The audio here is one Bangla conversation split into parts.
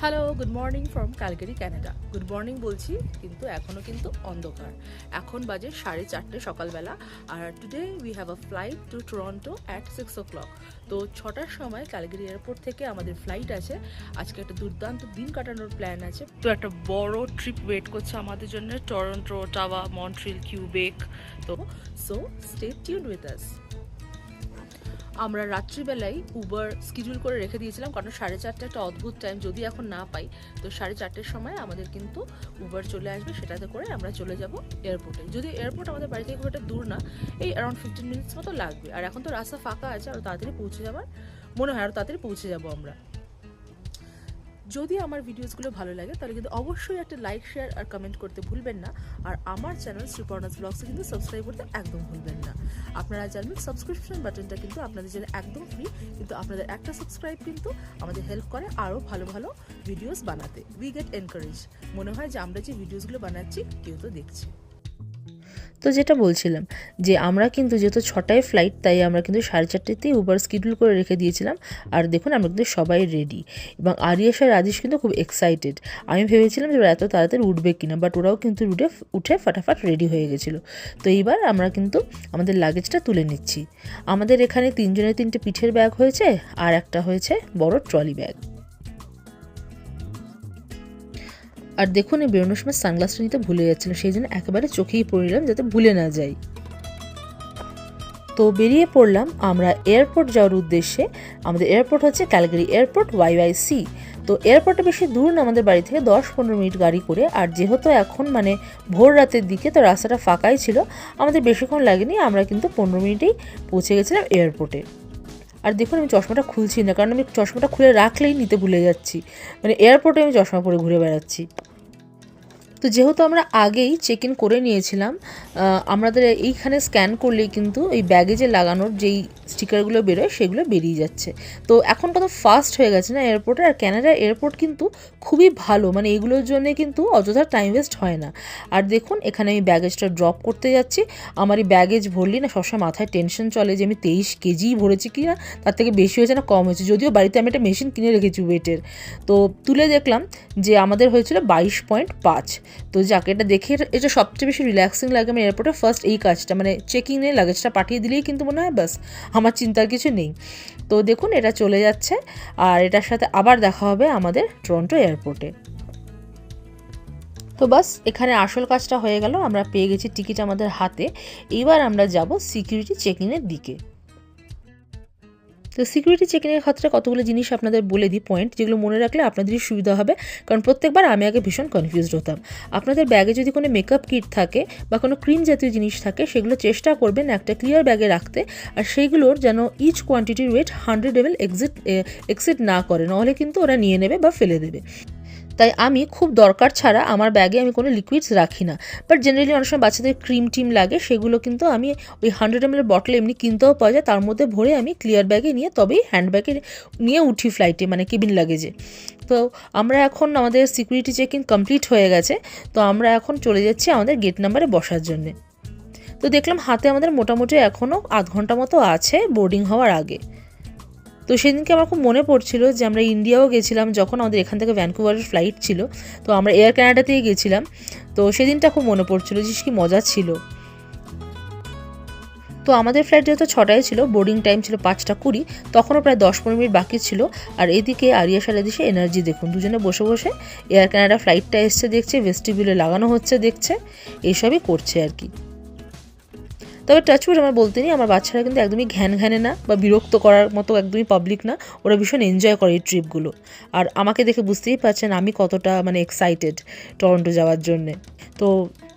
Hello good morning from Calgary Canada good morning বলছি, কিন্তু এখনও কিন্তু অন্ধকার। এখন বাজে সাড়ে চারটে সকালবেলা, আর today we have a flight to Toronto at six o'clock তো ছটার সময় ক্যালকারি এয়ারপোর্ট থেকে আমাদের ফ্লাইট আছে। আজকে একটা দুর্দান্ত দিন কাটানোর প্ল্যান আছে। তো একটা বড় ট্রিপ ওয়েট করছে আমাদের জন্য টরন্টো টাওয়া মন্ট্রিল কিউবেক তো so stay tune with us আমরা রাত্রিবেলায় উবার স্কিডিউল করে রেখে দিয়েছিলাম, কারণ সাড়ে চারটে একটা অদ্ভুত টাইম যদি এখন না পাই, তো সাড়ে চারটের সময় আমাদের কিন্তু উবার চলে আসবে, সেটাতে করে আমরা চলে যাব এয়ারপোর্টে যদি এয়ারপোর্ট আমাদের বাড়ি থেকে খুব একটা দূর না, এই অ্যারাউন্ড ফিফটিন মিনিটস মতো লাগবে। আর এখন তো রাস্তা ফাঁকা আছে আরও তাড়াতাড়ি পৌঁছে যাবার মনে হয় আরও তাড়াতাড়ি পৌঁছে যাব আমরা। যদি আমার ভিডিওসগুলো ভালো লাগে, তাহলে কিন্তু অবশ্যই একটা লাইক শেয়ার আর কমেন্ট করতে ভুলবেন না। আর আমার চ্যানেল শ্রীপর্ণাস ব্লগসে কিন্তু সাবস্ক্রাইব করতে একদম ভুলবেন না। আপনারা জানবেন সাবস্ক্রিপশন বাটনটা কিন্তু আপনাদের জন্য একদম ফ্রি কিন্তু আপনাদের একটা সাবস্ক্রাইব কিন্তু আমাদের হেল্প করে আরও ভালো ভালো ভিডিওস বানাতে। উই গেট এনকারেজ মনে হয় যে আমরা যে ভিডিওসগুলো বানাচ্ছি, কেউ তো দেখছে। তো যেটা বলছিলাম যে আমরা কিন্তু যেহেতু ছটায় ফ্লাইট তাই আমরা কিন্তু সাড়ে চারটেতেই উবার শিডিউল করে রেখে দিয়েছিলাম। আর দেখুন, আমরা কিন্তু সবাই রেডি এবং আরিয়াস আর রাজেশ কিন্তু খুব এক্সাইটেড আমি ভেবেছিলাম যে ওরা এত তাড়াতাড়ি উঠবে কিনা বাট ওরাও কিন্তু উঠে উঠে ফাটাফাট রেডি হয়ে গেছিল। তো এইবার আমরা কিন্তু আমাদের লাগেজটা তুলে নিচ্ছি। আমাদের এখানে তিনজনের তিনটে পিঠের ব্যাগ হয়েছে, আর একটা হয়েছে বড় ট্রলি ব্যাগ আর দেখুন এই বেরোনোর সময় সানগ্লাসটা নিতে ভুলে যাচ্ছিলাম, সেই জন্য একেবারে চোখেই পড়ে নিলাম যাতে ভুলে না যাই। তো বেরিয়ে পড়লাম আমরা এয়ারপোর্ট যাওয়ার উদ্দেশ্যে। আমাদের এয়ারপোর্ট হচ্ছে ক্যালগারি এয়ারপোর্ট ওয়াইওয়াইসি তো এয়ারপোর্টটা বেশি দূর না, আমাদের বাড়ি থেকে দশ পনেরো মিনিট গাড়ি করে। আর যেহেতু এখন মানে ভোর রাতের দিকে, তো রাস্তাটা ফাঁকাই ছিল, আমাদের বেশিক্ষণ লাগেনি, আমরা কিন্তু পনেরো মিনিটেই পৌঁছে গেছিলাম এয়ারপোর্টে। আর দেখুন আমি চশমাটা খুলছি না, কারণ আমি চশমাটা খুলে রাখলেই নিতে ভুলে যাচ্ছি। মানে এয়ারপোর্টে আমি চশমা পরে ঘুরে বেড়াচ্ছি। তো যেহেতু আমরা আগেই চেক ইন করে নিয়েছিলাম আমাদের এইখানে স্ক্যান করলেই কিন্তু এই ব্যাগেজে লাগানোর যেই স্টিকারগুলো বেরোয় সেগুলো বেরিয়ে যাচ্ছে। তো এখন কত ফাস্ট হয়ে গেছে না এয়ারপোর্টে আর ক্যানাডা এয়ারপোর্ট কিন্তু খুবই ভালো মানে এগুলোর জন্য কিন্তু অযথা টাইম ওয়েস্ট হয় না। আর দেখুন, এখানে আমি ব্যাগেজটা ড্রপ করতে যাচ্ছি। আমার এই ব্যাগেজ ভরলি না সবসময় মাথায় টেনশন চলে যে আমি তেইশ কেজি ভরেছি কি না তার থেকে বেশি হয়েছে না, কম হয়েছে। যদিও বাড়িতে আমি একটা মেশিন কিনে রেখেছি ওয়েটের তো তুলে দেখলাম যে আমাদের হয়েছিল বাইশ পয়েন্ট পাঁচ। তো যাকে, এটা দেখে এটা- সবচেয়ে বেশি রিল্যাক্সিং লাগে আমি এয়ারপোর্টে ফার্স্ট এই কাজটা মানে চেকিংয়ে লাগেজটা পাঠিয়ে দিলেই কিন্তু মনে হয় ব্যাস, আমার চিন্তার কিছু নেই। তো দেখুন, এটা চলে যাচ্ছে আর এটার সাথে আবার দেখা হবে আমাদের টরন্টো এয়ারপোর্টে তো বাস এখানে আসল কাজটা হয়ে গেল, আমরা পেয়ে গেছি টিকিট আমাদের হাতে। এবার আমরা যাব সিকিউরিটি চেকিংয়ের দিকে। তো সিকিউরিটি চেকিংয়ের ক্ষেত্রে কতগুলো জিনিস আপনাদের বলে দিই পয়েন্ট যেগুলো মনে রাখলে আপনাদেরই সুবিধা হবে। কারণ প্রত্যেকবার আমি আগে ভীষণ কনফিউজড হতাম। আপনাদের ব্যাগে যদি কোনো মেকআপ কিট থাকে বা কোনো ক্রিম জাতীয় জিনিস থাকে, সেগুলো চেষ্টা করবেন একটা ক্লিয়ার ব্যাগে রাখতে। আর সেইগুলোর যেন each কোয়ান্টিটির weight hundred ML exceed exceed না করে, নাহলে কিন্তু ওরা নিয়ে নেবে বা ফেলে দেবে। তাই আমি খুব দরকার ছাড়া আমার ব্যাগে আমি কোনো লিকুইডস রাখি না। বাট জেনারেলি অনেক সময় বাচ্চাদের ক্রিম টিম লাগে, সেগুলো কিন্তু আমি ওই হান্ড্রেড এমএলের বটল এমনি কিনতেও পাওয়া যায়, তার মধ্যে ভরে আমি ক্লিয়ার ব্যাগে নিয়ে তবেই হ্যান্ড ব্যাগে নিয়ে উঠি ফ্লাইটে মানে কেবিন লাগেজে তো আমরা এখন আমাদের সিকিউরিটি চেক কমপ্লিট হয়ে গেছে, তো আমরা এখন চলে যাচ্ছি আমাদের গেট নাম্বারে বসার জন্যে। তো দেখলাম হাতে আমাদের মোটামুটি এখনও আধ ঘণ্টা মতো আছে বোর্ডিং হওয়ার আগে। তো সেদিনকে আমার খুব মনে পড়ছিল যে আমরা ইন্ডিয়াও গেছিলাম যখন আমাদের এখান থেকে ভ্যানকুভারের ফ্লাইট ছিল। তো আমরা এয়ার কানাডাতেই গেছিলাম। তো সেদিনটা খুব মনে পড়ছিল যে কি মজা ছিল। তো আমাদের ফ্লাইট যেহেতু ছটায় ছিল বোর্ডিং টাইম ছিল পাঁচটা কুড়ি, তখনও প্রায় দশ পনেরো মিনিট বাকি ছিল। আর এদিকে আরিয়া দেশে এনার্জি দেখুন, দুজনে বসে বসে এয়ার কানাডা ফ্লাইটটা এসছে, দেখছে ভেস্টিবিউলে লাগানো হচ্ছে, দেখছে, এইসবই করছে আর কি। তবে টাচউড আমার বলতে নেই, আমার বাচ্চারা কিন্তু একদমই ঘ্যান ঘ্যানে না বা বিরক্ত করার মতো একদমই পাবলিক না, ওরা ভীষণ এনজয় করে এই ট্রিপগুলো আর আমাকে দেখে বুঝতেই পারছেন আমি কতটা মানে এক্সাইটেড টরন্টো যাওয়ার জন্যে। তো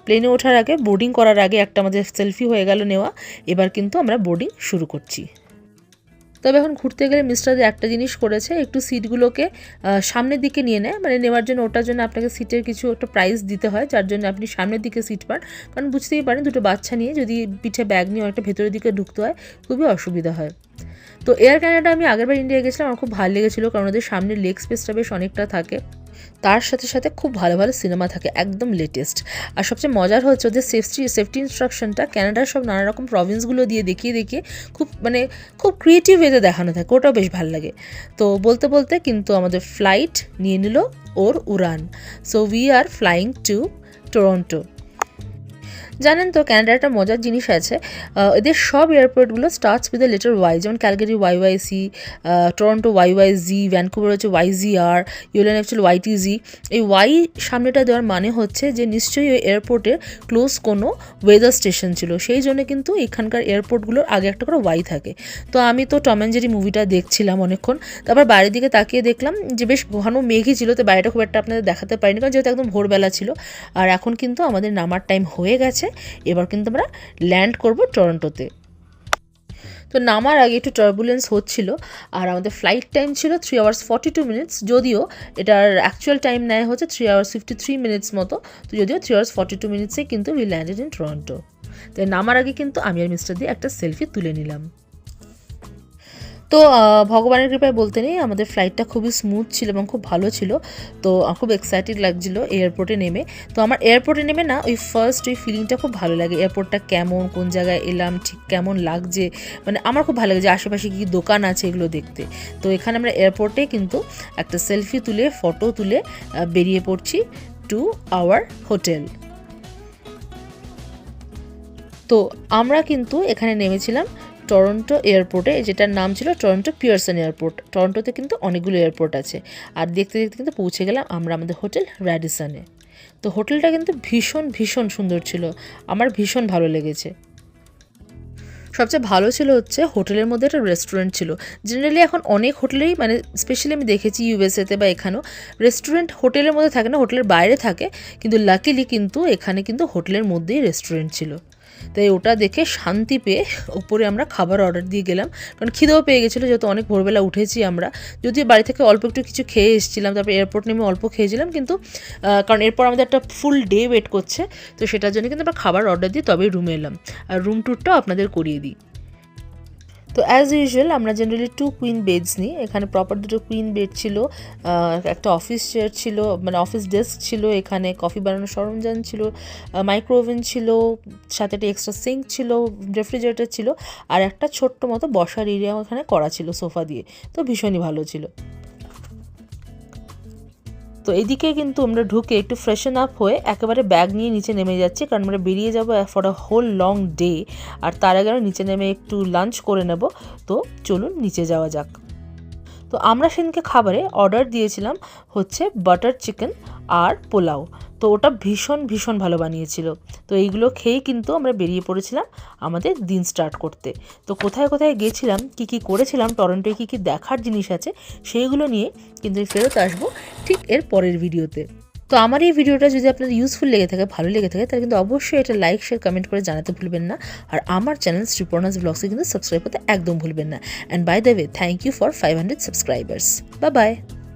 প্লেনে ওঠার আগে বোর্ডিং করার আগে একটা আমাদের সেলফি হয়ে গেল নেওয়া, এবার কিন্তু আমরা বোর্ডিং শুরু করছি। তবে এখন ঘুরতে গেলে মিস্টারদের একটা জিনিস করেছে, একটু সিটগুলোকে সামনের দিকে নিয়ে নেয়। মানে নেওয়ার জন্য ওটার জন্য আপনাকে সিটের কিছু একটা প্রাইস দিতে হয়, যার জন্য আপনি সামনের দিকে সিট পান। কারণ বুঝতেই পারেন, দুটো বাচ্চা নিয়ে যদি পিঠে ব্যাগ নিয়ে অনেকটা ভেতরের দিকে ঢুকতে হয়, খুবই অসুবিধা হয়। তো এয়ার ক্যানাডা আমি আগেরবার ইন্ডিয়া গেছিলাম, আমার খুব ভালো লেগেছিলো, কারণ ওদের সামনে লেগ স্পেসটা বেশ অনেকটা থাকে। তার সাথে সাথে খুব ভালো ভালো সিনেমা থাকে, একদম লেটেস্ট আর সবচেয়ে মজার হচ্ছে ওদের সেফটি সেফটি ইনস্ট্রাকশনটা ক্যানাডার সব নানা রকম প্রভিন্সগুলো দিয়ে দেখিয়ে দেখিয়ে খুব মানে খুব ক্রিয়েটিভ ওয়েতে দেখানো থাকে, ওটাও বেশ ভালো লাগে। তো বলতে বলতে কিন্তু আমাদের ফ্লাইট নিয়ে নিল ওর উড়ান। So we are flying to Toronto জানেন তো ক্যানাডার একটা মজার জিনিস আছে। এদের সব এয়ারপোর্টগুলো starts with the letter Y যেমন Calgary Y Y C Toronto Y Y Z Vancouver হচ্ছে ওয়াই জি আর ইউলেন হচ্ছে ওয়াই টি জি এই ওয়াই সামনেটা দেওয়ার মানে হচ্ছে যে নিশ্চয়ই ওই এয়ারপোর্টের ক্লোজ কোনো ওয়েদার স্টেশন ছিল। সেই জন্য কিন্তু এখানকার এয়ারপোর্টগুলোর আগে একটা করে ওয়াই থাকে। তো আমি তো টম অ্যান্ড জেরি মুভিটা দেখছিলাম অনেকক্ষণ। তারপর বাইরের দিকে তাকিয়ে দেখলাম যে বেশ ঘন মেঘই ছিল, তো বাইরেটা খুব একটা আপনাদের দেখাতে পারিনি, কারণ যেহেতু একদম ভোরবেলা ছিল। আর এখন কিন্তু আমাদের নামার টাইম হয়ে গেছে। এবার কিন্তু আমরা ল্যান্ড করব টরন্টোতে তো নামার আগে একটু টার্বুলেন্স হচ্ছিল, আর আমাদের ফ্লাইট টাইম ছিল three hours forty two minutes যদিও এটার অ্যাকচুয়াল টাইম নেয় হচ্ছে three hours fifty three minutes মতো, তো যদিও থ্রি আওয়ার্স ফর্টি টু মিনিটসে কিন্তু উই ল্যান্ডেড ইন টরন্টো তো নামার আগে কিন্তু আমি আর মিস্টার দিয়ে একটা সেলফি তুলে নিলাম। তো ভগবানের কৃপায় বলতে নেই, আমাদের ফ্লাইটটা খুবই স্মুথ ছিল এবং খুব ভালো ছিল। তো খুব এক্সাইটেড লাগছিল এয়ারপোর্টে নেমে। তো, আমার এয়ারপোর্টে নেমে না, ওই ফার্স্ট ওই ফিলিংটা খুব ভালো লাগে। এয়ারপোর্টটা কেমন, কোন জায়গায় এলাম, ঠিক কেমন লাগছে? মানে আমার খুব ভালো লাগে যে, আশেপাশে কী দোকান আছে এগুলো দেখতে। তো, এখানে আমরা এয়ারপোর্টে কিন্তু একটা সেলফি তুলে ফটো তুলে বেরিয়ে পড়ছি টু আওয়ার হোটেল তো আমরা কিন্তু এখানে নেমেছিলাম টরন্টো এয়ারপোর্টে, যেটার নাম ছিল টরন্টো পিয়ারসন এয়ারপোর্ট। টরন্টোতে কিন্তু অনেকগুলো এয়ারপোর্ট আছে। আর দেখতে দেখতে কিন্তু পৌঁছে গেলাম আমরা আমাদের হোটেল র্যাডিসনে। তো হোটেলটা কিন্তু ভীষণ ভীষণ সুন্দর ছিল। আমার ভীষণ ভালো লেগেছে। সবচেয়ে ভালো ছিল হচ্ছে হোটেলের মধ্যে একটা রেস্টুরেন্ট ছিল। জেনারেলি এখন অনেক হোটেলেই মানে স্পেশালি আমি দেখেছি ইউএসএতে বা এখানেও রেস্টুরেন্ট হোটেলের মধ্যে থাকে না, হোটেলের বাইরে থাকে। কিন্তু লাকিলি কিন্তু এখানে কিন্তু হোটেলের মধ্যেই রেস্টুরেন্ট ছিল। তাই ওটা দেখে শান্তি পেয়ে ওপরে আমরা খাবার অর্ডার দিয়ে গেলাম। কারণ খিদেও পেয়ে গেছিল, যেহেতু অনেক ভোরবেলা উঠেছি আমরা। যদিও বাড়ি থেকে অল্প একটু কিছু খেয়ে এসেছিলাম, তারপর এয়ারপোর্ট নেমে অল্প খেয়েছিলাম, কিন্তু কারণ এরপর আমাদের একটা ফুল ডে ওয়েট করছে, তো সেটার জন্য কিন্তু আমরা খাবার অর্ডার দিয়ে তবেই রুমে এলাম। আর রুম ট্যুরটাও আপনাদের করিয়ে দিই। তো অ্যাজ ইউজুয়াল আমরা জেনারেলি টু কুইন বেডস নিই। এখানে প্রপার দুটো কুইন বেড ছিল একটা অফিস চেয়ার ছিল মানে অফিস ডেস্ক ছিল, এখানে কফি বানানোর সরঞ্জাম ছিল মাইক্রো ওভেন ছিল, সাথে একটা এক্সট্রা সিঙ্ক ছিল রেফ্রিজারেটর ছিল, আর একটা ছোট্ট মতো বসার এরিয়াও এখানে করা ছিল সোফা দিয়ে। তো ভীষণই ভালো ছিল। তো এদিকে কিন্তু আমরা ঢুকে একটু ফ্রেশন আপ হয়ে একেবারে ব্যাগ নিয়ে নিচে নেমে যাচ্ছি, কারণ আমরা বেরিয়ে যাব for a whole long day আর তার আগে নিচে নেমে একটু লাঞ্চ করে নেব। তো চলুন নিচে যাওয়া যাক। তো আমরা সেদিনকে খাবারে অর্ডার দিয়েছিলাম হচ্ছে বাটার চিকেন আর পোলাও। তো ওটা ভীষণ ভীষণ ভালো বানিয়েছিল। তো এইগুলো খেয়েই কিন্তু আমরা বেরিয়ে পড়েছিলাম আমাদের দিন স্টার্ট করতে। তো কোথায় কোথায় গেছিলাম, কি কি করেছিলাম, টরন্টোয় কী কী দেখার জিনিস আছে, সেইগুলো নিয়ে কিন্তু ফেরত আসব। ঠিক এর পরের ভিডিওতে। তো আমার এই ভিডিওটা যদি আপনার ইউজফুল লেগে থাকে, ভালো লেগে থাকে, তাহলে কিন্তু অবশ্যই এটা লাইক শেয়ার কমেন্ট করে জানাতে ভুলবেন না। আর আমার চ্যানেল শ্রীপর্ণাস ব্লগসে কিন্তু সাবস্ক্রাইব করতে একদম ভুলবেন না। And by the way thank you for five hundred subscribers বা বাই